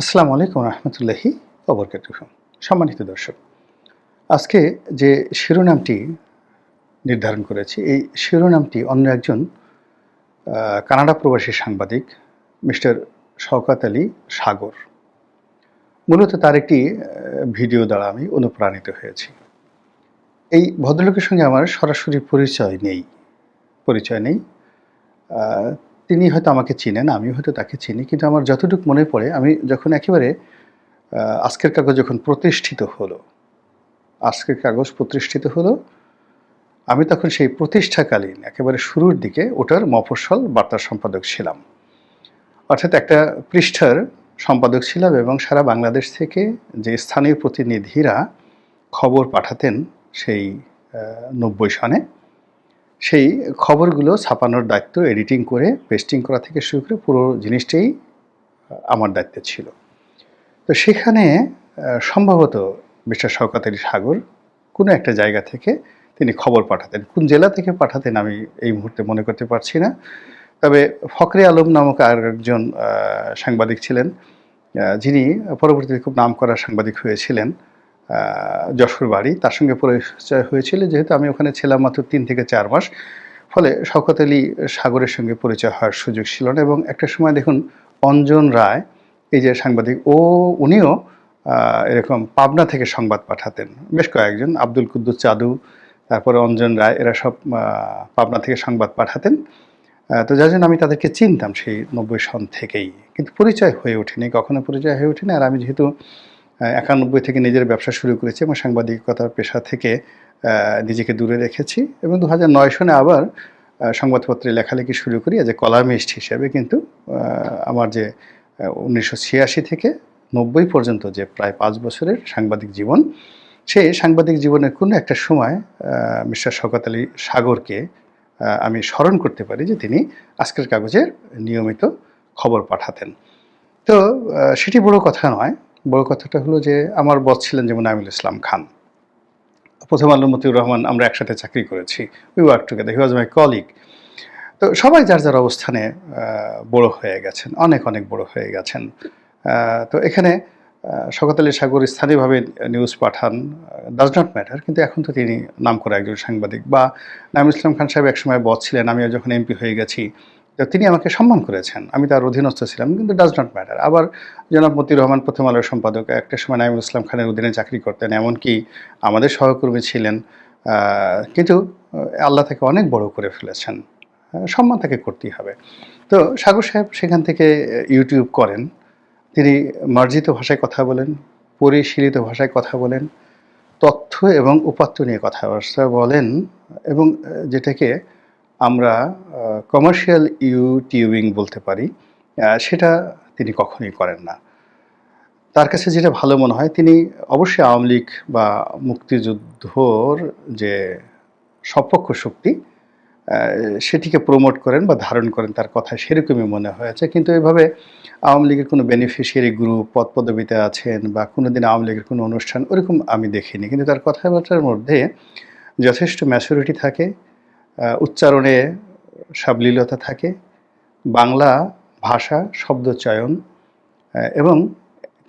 আসসালামু আলাইকুম রহমতুল্লাহি অবরকাতুহ সম্মানিত দর্শক, আজকে যে শিরোনামটি নির্ধারণ করেছি, এই শিরোনামটি অন্য একজন কানাডা প্রবাসী সাংবাদিক, মিস্টার শওকাত আলী সাগর। মূলত তার একটি ভিডিও দ্বারা আমি অনুপ্রাণিত হয়েছি। এই ভদ্রলোকের সঙ্গে আমার সরাসরি পরিচয় নেই পরিচয় নেই। তিনি হয়তো আমাকে চিনেন আমি হয়তো তাকে চিনি, কিন্তু আমার যতটুকু মনে পড়ে, আমি যখন একেবারে আজকের কাগজ যখন প্রতিষ্ঠিত হলো, আজকের কাগজ প্রতিষ্ঠিত হলো, আমি তখন সেই প্রতিষ্ঠাকালীন, একেবারে শুরুর দিকে ওটার মফস্বল বার্তা সম্পাদক ছিলাম। অর্থাৎ একটা পৃষ্ঠার সম্পাদক ছিলাম এবং সারা বাংলাদেশ থেকে যে স্থানীয় প্রতিনিধিরা খবর পাঠাতেন সেই নব্বই সনে সেই খবরগুলো ছাপানোর দায়িত্ব এডিটিং করে পেস্টিং করা থেকে শুরু করে পুরো জিনিসটাই আমার দায়িত্বে ছিল। তো সেখানে সম্ভবত মিস্টার শওকাত আলী সাগর কোনো একটা জায়গা থেকে তিনি খবর পাঠাতেন। কোন জেলা থেকে পাঠাতেন আমি এই মুহূর্তে মনে করতে পারছি না। তবে ফখরে আলম নামক আর একজন সাংবাদিক ছিলেন যিনি পরবর্তীতে খুব নাম করা সাংবাদিক হয়েছিলেন। যশোর বাড়ি। তার সঙ্গে পরিচয় হয়েছিল, যেহেতু আমি ওখানে ছিলাম মাত্র তিন থেকে চার মাস। ফলে শওকত আলী সাগরের সঙ্গে পরিচয় হওয়ার সুযোগ ছিল না। এবং একটা সময় দেখুন, অঞ্জন রায়, এই যে সাংবাদিক, ও উনিও এরকম পাবনা থেকে সংবাদ পাঠাতেন। বেশ কয়েকজন, আব্দুল কুদ্দুস চাদু, তারপরে অঞ্জন রায়, এরা সব পাবনা থেকে সংবাদ পাঠাতেন। তো যার জন্য আমি তাদেরকে চিনতাম সেই নব্বই সন থেকেই। কিন্তু পরিচয় হয়ে ওঠেনি, কখনো পরিচয় হয়ে ওঠেনি। আর আমি যেহেতু একানব্বই থেকে নিজের ব্যবসা শুরু করেছি এবং সাংবাদিকতার পেশা থেকে নিজেকে দূরে রেখেছি এবং দু হাজার নয় সনে আবার সংবাদপত্রে লেখালেখি শুরু করি অ্যাজ এ কলামিস্ট হিসেবে কিন্তু আমার যে উনিশশো ছিয়াশি থেকে নব্বই পর্যন্ত যে প্রায় পাঁচ বছরের সাংবাদিক জীবন সেই সাংবাদিক জীবনের কোনো একটা সময় মিস্টার শওকত আলী সাগরকে আমি স্মরণ করতে পারি যে তিনি আজকের কাগজের নিয়মিত খবর পাঠাতেন। তো সেটি বড় কথা নয় বড় কথাটা হলো যে, আমার বস ছিলেন যেমন আমিল ইসলাম খান। প্রথম আলো মতিউর রহমান, আমরা একসাথে চাকরি করেছি। We work together he was my colleague তো সবাই যার যার অবস্থানে বড় হয়ে গেছেন, অনেক অনেক বড় হয়ে গেছেন। তো এখানে শকত আলী সাগর স্থানীয়ভাবে নিউজ পাঠান ডাজ নট ম্যাটার কিন্তু এখন তো তিনি নাম করা একজন সাংবাদিক। বা নাইমুল ইসলাম খান সাহেব একসময় বস ছিলেন, আমিও যখন এমপি হয়ে গেছি তিনি আমাকে সম্মান করেছেন। আমি তার অধীনস্থ ছিলাম, কিন্তু ডাজ নট ম্যাটার আবার জনাব মতিউর রহমান প্রথম আলোর সম্পাদক, একটা সময় নাইমুল ইসলাম খানের অধীনে চাকরি করতেন, এমনকি আমাদের সহকর্মী ছিলেন কিন্তু আল্লাহ তাকে অনেক বড় করে ফেলেছেন। সম্মান তাকে করতেই হবে। তো সাগর সাহেব সেখান থেকে ইউটিউব করেন। তিনি মার্জিত ভাষায় কথা বলেন, পরিশীলিত ভাষায় কথা বলেন, তথ্য এবং উপাত্ত নিয়ে কথাবার্তা বলেন, এবং যেটাকে আমরা কমার্শিয়াল ইউটিউবিং বলতে পারি সেটা তিনি কখনোই করেন না। তার কাছে যেটা ভালো মনে হয়, তিনি অবশ্যই আওয়ামী লীগ বা মুক্তিযুদ্ধর যে সপক্ষ শক্তি সেটিকে প্রমোট করেন বা ধারণ করেন, তার কথা সেরকমই মনে হয়েছে। কিন্তু এভাবে আওয়ামী লীগের কোনো বেনিফিশিয়ারি গ্রুপ পদ পদবিতে আছেন বা কোনো দিন আওয়ামী লীগের কোনো অনুষ্ঠান, ওরকম আমি দেখিনি। কিন্তু তার কথাবার্তার মধ্যে যথেষ্ট ম্যাচুরিটি থাকে উচ্চারণে সাবলীলতা থাকে। বাংলা ভাষা শব্দচয়ন এবং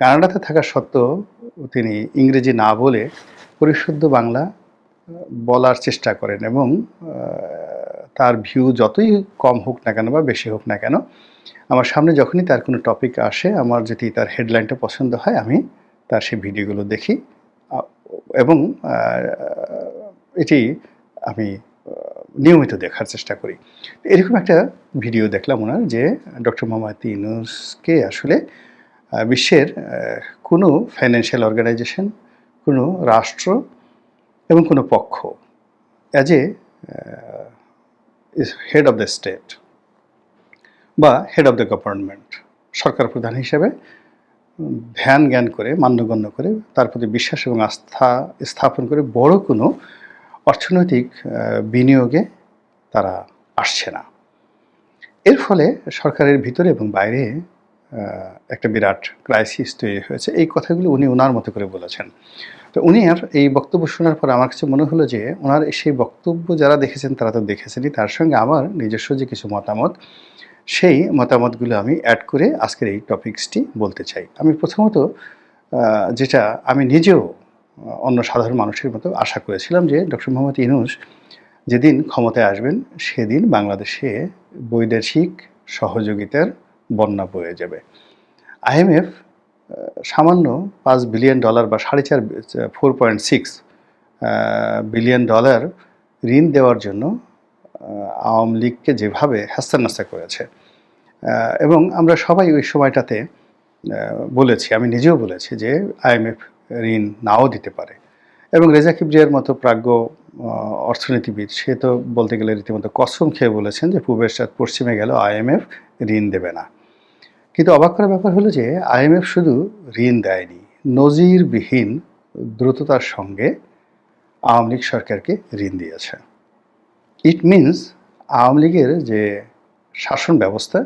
কানাডাতে থাকা সত্ত্বেও তিনি ইংরেজি না বলে পরিশুদ্ধ বাংলা বলার চেষ্টা করেন এবং তার ভিউ যতই কম হোক না কেন বা বেশি হোক না কেন, আমার সামনে যখনই তার কোনো টপিক আসে, আমার যদি তার হেডলাইনটা পছন্দ হয়, আমি তার সেই ভিডিওগুলো দেখি। এবং এটি আমি নিয়মিত দেখার চেষ্টা করি। এরকম একটা ভিডিও দেখলাম ওনার যে ডক্টর মোহাম্মদ ইউনুসকে আসলে বিশ্বের কোনো ফাইন্যান্সিয়াল অর্গানাইজেশন কোনো রাষ্ট্র এবং কোনো পক্ষ as a head of the state বা হেড অফ দ্য গভর্নমেন্ট সরকার প্রধান হিসেবে ধ্যান জ্ঞান করে, মান্যগণ্য করে, তার প্রতি বিশ্বাস এবং আস্থা স্থাপন করে বড় কোনো অর্থনৈতিক বিনিয়োগে তারা আসছে না। এর ফলে সরকারের ভিতরে এবং বাইরে একটা বিরাট ক্রাইসিস তৈরি হয়েছে। এই কথাগুলো উনি ওনার মতো করে বলেছেন। তো উনি আর এই বক্তব্য শোনার পর আমার কাছে মনে হলো যে ওনার সেই বক্তব্য যারা দেখেছেন তারা তো দেখেছেনই। তার সঙ্গে আমার নিজস্ব যে কিছু মতামত, সেই মতামতগুলো আমি অ্যাড করে আজকের এই টপিকসটি বলতে চাই। আমি প্রথমত যেটা আমি নিজেও অন্য সাধারণ মানুষের মতো আশা করেছিলাম যে ডক্টর মোহাম্মদ ইনুস যেদিন ক্ষমতায় আসবেন, সেদিন বাংলাদেশে বৈদেশিক সহযোগিতার বন্যা বয়ে যাবে। আইএমএফ সামান্য পাঁচ বিলিয়ন ডলার বা সাড়ে চার four point six billion dollar ঋণ দেওয়ার জন্য আওয়ামী লীগকে যেভাবে হাস্তানাস্তা করেছে এবং আমরা সবাই ওই সময়টাতে বলেছি, আমি নিজেও বলেছি যে আইএমএফ ঋণ নাও দিতে পারে। এবং রেজা কিবরিয়ার মতো প্রাজ্ঞ অর্থনীতিবিদ, সে তো বলতে গেলে রীতিমতো কসম খেয়ে বলেছেন যে পূবের সাথে পশ্চিমে গেল আইএমএফ ঋণ দেবে না। কিন্তু অবাক করার ব্যাপার হলো যে আইএমএফ শুধু ঋণ দেয়নি, নজিরবিহীন দ্রুততার সঙ্গে আওয়ামী লীগ সরকারকে ঋণ দিয়েছে। ইট মিনস আওয়ামী লীগের যে শাসন ব্যবস্থা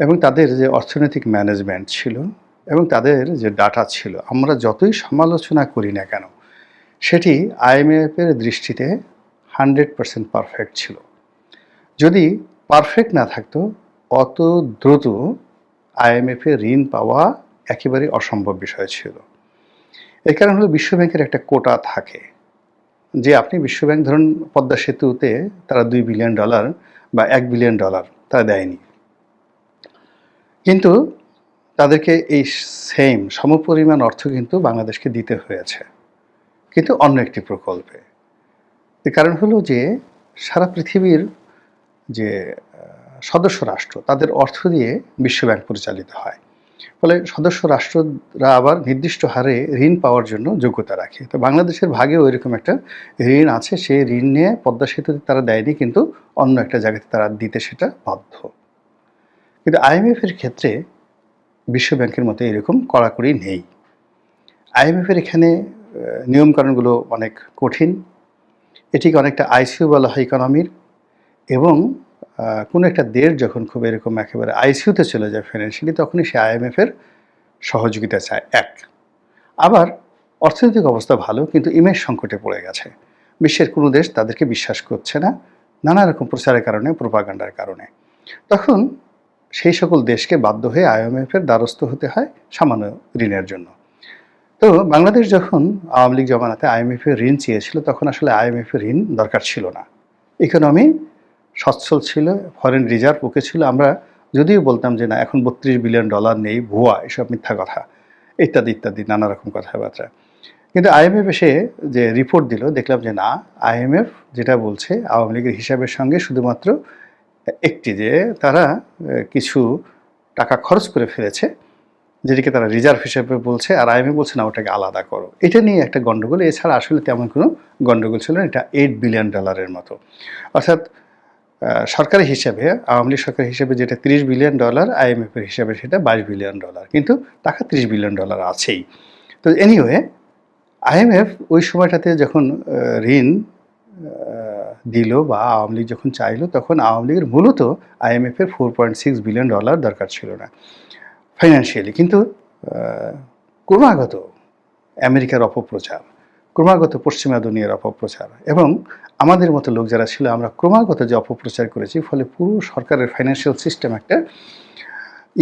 এবং তাদের যে অর্থনৈতিক ম্যানেজমেন্ট ছিল এবং তাদের যে ডাটা ছিল, আমরা যতই সমালোচনা করি না কেন, সেটি আইএমএফের দৃষ্টিতে হান্ড্রেড পারসেন্ট পারফেক্ট ছিল। যদি পারফেক্ট না থাকতো, অত দ্রুত আইএমএফে ঋণ পাওয়া একেবারে অসম্ভব বিষয় ছিল। এর কারণ হলো বিশ্বব্যাংকের একটা কোটা থাকে, যে আপনি বিশ্বব্যাংক ধরুন পদ্মা সেতুতে তারা দুই বিলিয়ন ডলার বা এক বিলিয়ন ডলার তারা দেয়নি। কিন্তু তাদেরকে এই সেম সমপরিমাণ অর্থ কিন্তু বাংলাদেশকে দিতে হয়েছে। কিন্তু অন্য একটি প্রকল্পে। কারণ হলো যে, সারা পৃথিবীর যে সদস্য রাষ্ট্র, তাদের অর্থ দিয়ে বিশ্বব্যাংক পরিচালিত হয়। ফলে সদস্য রাষ্ট্ররা আবার নির্দিষ্ট হারে ঋণ পাওয়ার জন্য যোগ্যতা রাখে। তো বাংলাদেশের ভাগেও এরকম একটা ঋণ আছে। সেই ঋণ নিয়ে পদ্মা সেতুতে তারা দেয়নি, কিন্তু অন্য একটা জায়গাতে তারা দিতে সেটা বাধ্য। কিন্তু আইএমএফের ক্ষেত্রে বিশ্বব্যাংকের মতো এরকম কড়াকড়ি নেই। আইএমএফের এখানে নিয়মকানুনগুলো অনেক কঠিন। এটিকে অনেকটা আইসিইউ বলা হয় ইকোনমির এবং কোনো একটা দেশ যখন খুব এরকম একেবারে আইসিইউতে চলে যায় ফিনান্সিয়ালি তখনই সে আইএমএফের সহযোগিতা চায়, এক। আবার, অর্থনৈতিক অবস্থা ভালো, কিন্তু ইমেজ সংকটে পড়ে গেছে। বিশ্বের কোনো দেশ তাদেরকে বিশ্বাস করছে না, নানা রকম প্রচারের কারণে, প্রোপাগান্ডার কারণে। তখন সেই সকল দেশকে বাধ্য হয়ে আইএমএফের দ্বারস্থ হতে হয় সামান্য ঋণের জন্য। তো বাংলাদেশ যখন আওয়ামী লীগ জমানাতে আইএমএফের ঋণ চেয়েছিল, তখন আসলে আইএমএফের ঋণ দরকার ছিল না। ইকোনমি সচ্ছল ছিল ফরেন রিজার্ভ ওকে ছিল। আমরা যদিও বলতাম যে, না, এখন বত্রিশ বিলিয়ন ডলার নেই, ভুয়া, এসব মিথ্যা কথা। ইত্যাদি ইত্যাদি, নানা রকম কথাবার্তা। কিন্তু আইএমএফ এসে যে রিপোর্ট দিল, দেখলাম যে, না আইএমএফ যেটা বলছে, আওয়ামী লীগের হিসাবের সঙ্গে শুধুমাত্র একটি যে তারা কিছু টাকা খরচ করে ফেলেছে, যেটিকে তারা রিজার্ভ হিসেবে বলছে, আর আইএমএফ বলছে, না, ওটাকে আলাদা করো। এটা নিয়ে একটা গণ্ডগোল এছাড়া আসলে তেমন কোনো গণ্ডগোল ছিল না, এটা এইট বিলিয়ন ডলারের মতো। অর্থাৎ সরকারি হিসাবে, আওয়ামী লীগ সরকারি হিসাবে যেটা তিরিশ বিলিয়ন ডলার আইএমএফের হিসাবে সেটা বাইশ বিলিয়ন ডলার কিন্তু টাকা তিরিশ বিলিয়ন ডলার আছেই। তো এনিওয়ে আইএমএফ ওই সময়টাতে যখন ঋণ দিল বা আওয়ামী লীগ যখন চাইলো, তখন আওয়ামী লীগের মূলত আইএমএফের four point six billion dollar দরকার ছিল না ফাইন্যান্সিয়ালি কিন্তু ক্রমাগত আমেরিকার অপপ্রচার, ক্রমাগত পশ্চিমা দুনিয়ার অপপ্রচার এবং আমাদের মতো লোক যারা ছিল, আমরা ক্রমাগত যে অপপ্রচার করেছি, ফলে পুরো সরকারের ফাইন্যান্সিয়াল সিস্টেম একটা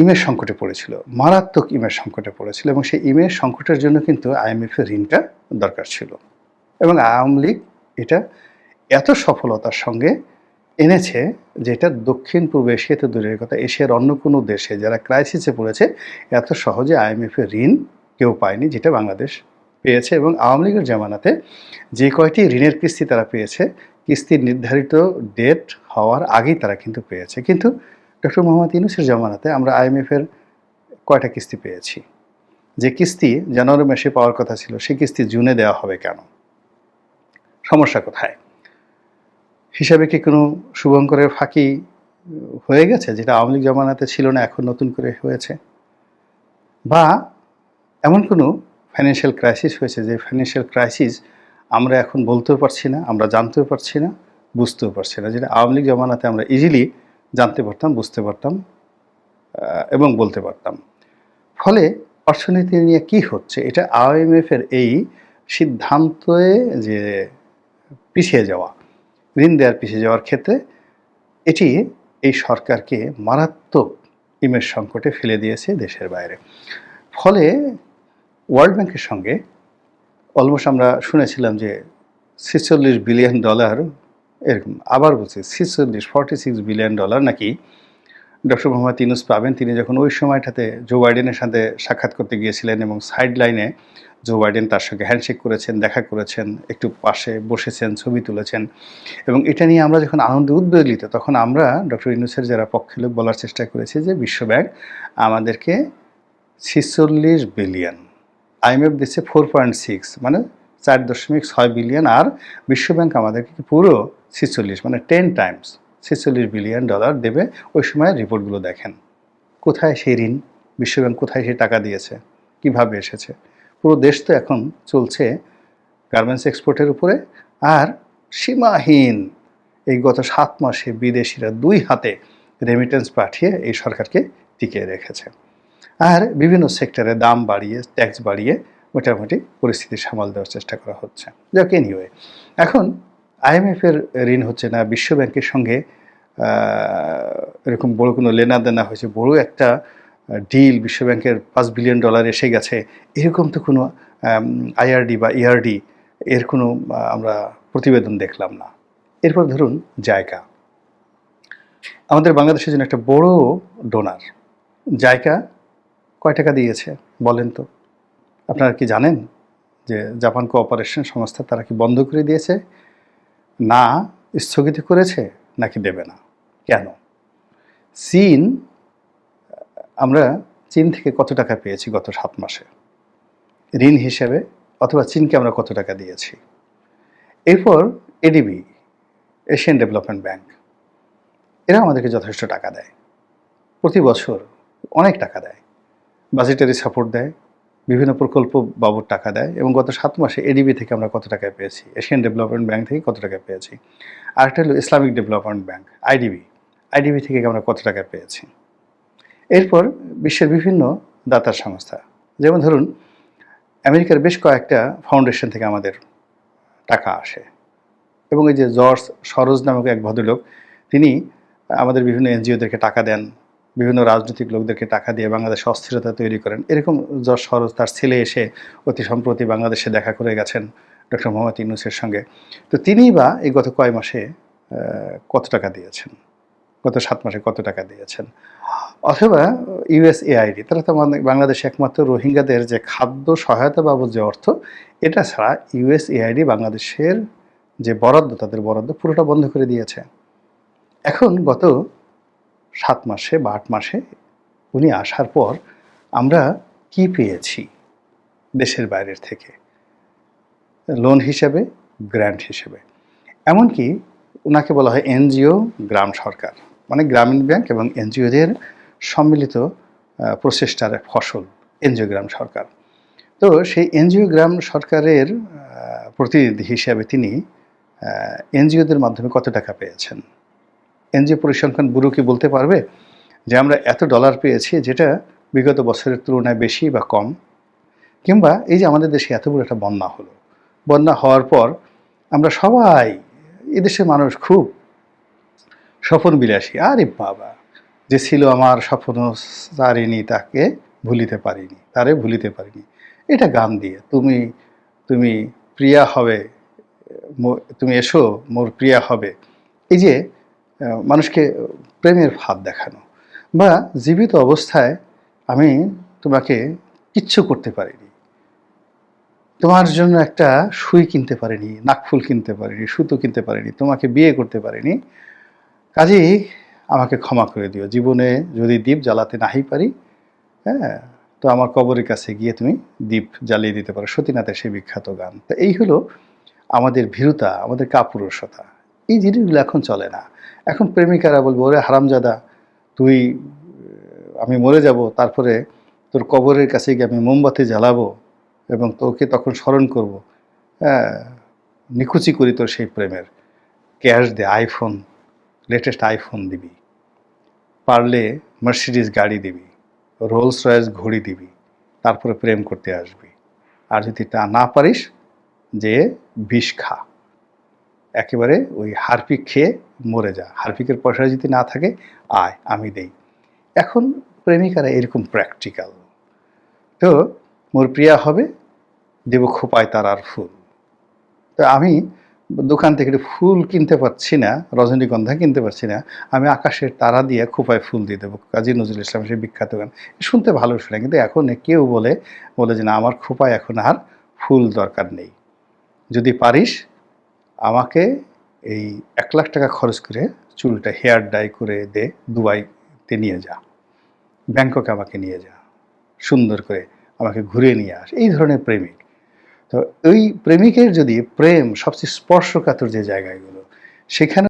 ইমেজ সংকটে পড়েছিল, মারাত্মক ইমেজ সংকটে পড়েছিল এবং সেই ইমেজ সংকটের জন্য কিন্তু আইএমএফের ঋণটা দরকার ছিল। এবং আওয়ামী লীগ এটা এত সফলতার সঙ্গে এনেছে যেটা দক্ষিণ পূর্ব এশিয়া তো দূরের কথা। এশিয়ার অন্য কোনো দেশে যারা ক্রাইসিসে পড়েছে, এত সহজে আইএমএফের ঋণ কেউ পায়নি, যেটা বাংলাদেশ পেয়েছে এবং আওয়ামী লীগের জামানাতে যে কয়টি ঋণের কিস্তি তারা পেয়েছে, কিস্তির নির্ধারিত ডেট হওয়ার আগেই তারা কিন্তু পেয়েছে। কিন্তু ডক্টর মোহাম্মদ ইউনুসের জামানাতে আমরা আইএমএফের কয়টা কিস্তি পেয়েছি? যে কিস্তি জানুয়ারি মাসে পাওয়ার কথা ছিল সেই কিস্তি জুনে দেওয়া হবে কেন? সমস্যা কোথায়? হিসাবে কি কোনো শুভঙ্করের ফাঁকি হয়ে গেছে, যেটা আওয়ামী লীগ জমানাতে ছিল না, এখন নতুন করে হয়েছে? বা এমন কোনো ফাইন্যান্সিয়াল ক্রাইসিস হয়েছে, যে ফাইন্যান্সিয়াল ক্রাইসিস আমরা এখন বলতেও পারছি না, আমরা জানতেও পারছি না, বুঝতেও পারছি না, যেটা আওয়ামী লীগ জমানাতে আমরা ইজিলি জানতে পারতাম, বুঝতে পারতাম এবং বলতে পারতাম। ফলে অর্থনীতি নিয়ে কি হচ্ছে, এটা আইএমএফের এই সিদ্ধান্তে যে পিছিয়ে যাওয়া ঋণ দেওয়ার পিছিয়ে যাওয়ার ক্ষেত্রে এটি এই সরকারকে মারাত্মক ইমেজ সংকটে ফেলে দিয়েছে দেশের বাইরে। ফলে ওয়ার্ল্ড ব্যাংকের সঙ্গে অলমোস্ট আমরা শুনেছিলাম যে ছেচল্লিশ বিলিয়ন ডলার এরকম আবার বলছি ছেচল্লিশ ফর্টি সিক্স বিলিয়ন ডলার নাকি ডক্টর মোহাম্মদ ইউনুস পাবেন। তিনি যখন ওই সময়টাতে জো বাইডেনের সাথে সাক্ষাৎ করতে গিয়েছিলেন এবং সাইড লাইনে জো বাইডেন তার সঙ্গে হ্যান্ডশেক করেছেন, দেখা করেছেন, একটু পাশে বসেছেন, ছবি তুলেছেন। এবং এটা নিয়ে আমরা যখন আনন্দে উদ্বেলিত, তখন আমরা ডক্টর ইউনুসের যারা পক্ষে লোক বলার চেষ্টা করেছি যে বিশ্বব্যাংক আমাদেরকে ছিচল্লিশ বিলিয়ন, আইএমএফ দিচ্ছে ফোর পয়েন্ট সিক্স মানে চার দশমিক ছয় বিলিয়ন, আর বিশ্বব্যাংক আমাদেরকে পুরো ছিচল্লিশ মানে টেন টাইমস ছেচল্লিশ বিলিয়ন ডলার দেবে। ওই সময় রিপোর্টগুলো দেখেন। কোথায় সেই ঋণ? বিশ্বব্যাংক কোথায় সেই টাকা দিয়েছে? কীভাবে এসেছে? পুরো দেশ তো এখন চলছে গার্মেন্টস এক্সপোর্টের উপরে আর সীমাহীন এই গত সাত মাসে বিদেশিরা দুই হাতে রেমিটেন্স পাঠিয়ে এই সরকারকে টিকিয়ে রেখেছে। আর বিভিন্ন সেক্টরে দাম বাড়িয়ে ট্যাক্স বাড়িয়ে মোটামুটি পরিস্থিতি সামাল দেওয়ার চেষ্টা করা হচ্ছে। যাক এনিওয়ে এখন আইএমএফের ঋণ হচ্ছে না, বিশ্বব্যাংকের সঙ্গে এরকম বড় কোনো লেনা দেনা হয়েছে, বড় একটা ডিল বিশ্বব্যাংকের পাঁচ বিলিয়ন ডলার এসে গেছে, এরকম তো কোনো আইআরডি বা ইআরডি এর কোনো আমরা প্রতিবেদন দেখলাম না। এরপর ধরুন জায়গা আমাদের বাংলাদেশের জন্য একটা বড় ডোনার জায়গা কয় টাকা দিয়েছে বলেন তো? আপনারা কি জানেন যে জাপান কোঅপারেশন সংস্থা তারা কি বন্ধ করে দিয়েছে? না, স্থগিত করেছে নাকি দেবে না? কেন? চীন আমরা চীন থেকে কত টাকা পেয়েছি গত সাত মাসে? ঋণ হিসেবে অথবা চীনকে আমরা কত টাকা দিয়েছি? এরপর এডিবি এশিয়ান ডেভেলপমেন্ট ব্যাংক এরা আমাদেরকে যথেষ্ট টাকা দেয়। প্রতি বছর অনেক টাকা দেয়। বাজেটারি সাপোর্ট দেয়, বিভিন্ন প্রকল্প বাবদ টাকা দেয় এবং গত সাত মাসে এডিবি থেকে আমরা কত টাকা পেয়েছি? এশিয়ান ডেভেলপমেন্ট ব্যাংক থেকে কত টাকা পেয়েছি? আরেকটা হলো Islamic development bank IDB IDB থেকে আমরা কত টাকা পেয়েছি? এরপর বিশ্বের বিভিন্ন দাতার সংস্থা। যেমন ধরুন, আমেরিকার বেশ কয়েকটা ফাউন্ডেশন থেকে আমাদের টাকা আসে। এবং এই যে জর্জ সরোজ নামক এক ভদ্রলোক, তিনি আমাদের বিভিন্ন এনজিওদেরকে টাকা দেন, বিভিন্ন রাজনৈতিক লোকদেরকে টাকা দিয়ে বাংলাদেশে অস্থিরতা তৈরি করেন। এরকম জজ সরোজ তার ছেলে এসে অতি সম্প্রতি বাংলাদেশে দেখা করে গেছেন ডক্টর মোহাম্মদ ইউনুসের সঙ্গে। তো তিনিই বা এই গত কয় মাসে কত টাকা দিয়েছেন? গত সাত মাসে কত টাকা দিয়েছেন? অথবা ইউএসএআইডি তারা তো আমাদের বাংলাদেশে একমাত্র রোহিঙ্গাদের যে খাদ্য সহায়তা বাবদ যে অর্থ, এটা ছাড়া ইউএসএআইডি বাংলাদেশের যে বরাদ্দ, তাদের বরাদ্দ পুরোটা বন্ধ করে দিয়েছে। এখন গত সাত মাসে বা আট মাসে উনি আসার পর আমরা কি পেয়েছি দেশের বাইরের থেকে? লোন হিসেবে, গ্র্যান্ট হিসেবে। এমনকি ওনাকে বলা হয় এনজিও, গ্রাম সরকার। মানে গ্রামীণ ব্যাংক এবং এনজিওদের সম্মিলিত প্রচেষ্টার ফসল এনজিও গ্রাম সরকার। তো সেই এনজিও গ্রাম সরকারের প্রতিনিধি হিসাবে তিনি এনজিওদের মাধ্যমে কত টাকা পেয়েছেন? এনজিও পরিসংখ্যান ব্যুরো কি বলতে পারবে যে আমরা এত ডলার পেয়েছি যেটা বিগত বছরের তুলনায় বেশি বা কম? কিংবা এই যে আমাদের দেশে এত বড় একটা বন্যা হলো, বন্যা হওয়ার পর আমরা সবাই, এদেশের মানুষ খুব স্বপন বিলাসী, আরে বাবা। যে ছিল আমার স্বপ্ন সারিনি তাকে ভুলিতে পারিনি, তারে ভুলিতে পারিনি। এটা গান দিয়ে, তুমি তুমি প্রিয়া হবে তুমি এসো, মোর প্রিয়া হবে। এই যে মানুষকে প্রেমের ভাব দেখানো বা জীবিত অবস্থায় আমি তোমাকে কিচ্ছু করতে পারিনি। তোমার জন্য একটা সুই কিনতে পারিনি, নাকফুল কিনতে পারিনি, সুতো কিনতে পারিনি, তোমাকে বিয়ে করতে পারিনি। কাজেই আমাকে ক্ষমা করে দিও। জীবনে যদি দ্বীপ জ্বালাতে নাহি পারি হ্যাঁ তো আমার কবরের কাছে গিয়ে তুমি দ্বীপ জ্বালিয়ে দিতে পারো। সতীনাথের সেই বিখ্যাত গান। তো এই হলো আমাদের ভীরুতা, আমাদের কাপুরুষতা। এই জিনিসগুলো এখন চলে না। এখন প্রেমিকারা বলব, ওরে হারামজাদা, তুই, আমি মরে যাব, তারপরে তোর কবরের কাছে গিয়ে আমি মোমবাতি জ্বালাবো এবং তোকে তখন স্মরণ করব। হ্যাঁ নিকুচি করি তোর সেই প্রেমের। ক্যাশ দে আইফোন, লেটেস্ট আইফোন দিবি। পারলে মার্সিডিজ গাড়ি দিবি রোলস রয়েস ঘড়ি দিবি, তারপরে প্রেম করতে আসবি। আর যদি তা না পারিস, যে বিষ খা। একেবারে ওই হারপিক খেয়ে মরে যা। হারপিকের পয়সা যদি না থাকে, আয়, আমি দেই। এখন প্রেমিকারা এরকম প্র্যাকটিক্যাল তো মোর প্রিয়া হবে, দেব খোপায় তার আর ফুল। তো আমি দোকান থেকে ফুল কিনতে পারছি না রজনীগন্ধা কিনতে পারছি না, আমি আকাশের তারা দিয়ে খোপায় ফুল দিয়ে দেবো। কাজী নজরুল ইসলাম সেই বিখ্যাত গান। শুনতে ভালো শোনে, কিন্তু এখন কেউ বলে বলে যে না, আমার খোপায় এখন আর ফুল দরকার নেই। যদি পারিস, আমাকে এই এক লাখ টাকা খরচ করে চুলটা হেয়ার ডাই করে দে, দুবাইতে নিয়ে যা। ব্যাংককে আমাকে নিয়ে যা। সুন্দর করে আমাকে ঘুরে নিয়ে আস। এই ধরনের প্রেমিক। তো ওই প্রেমিকের যদি প্রেম সবচেয়ে স্পর্শকাতর যে জায়গাগুলো সেখানে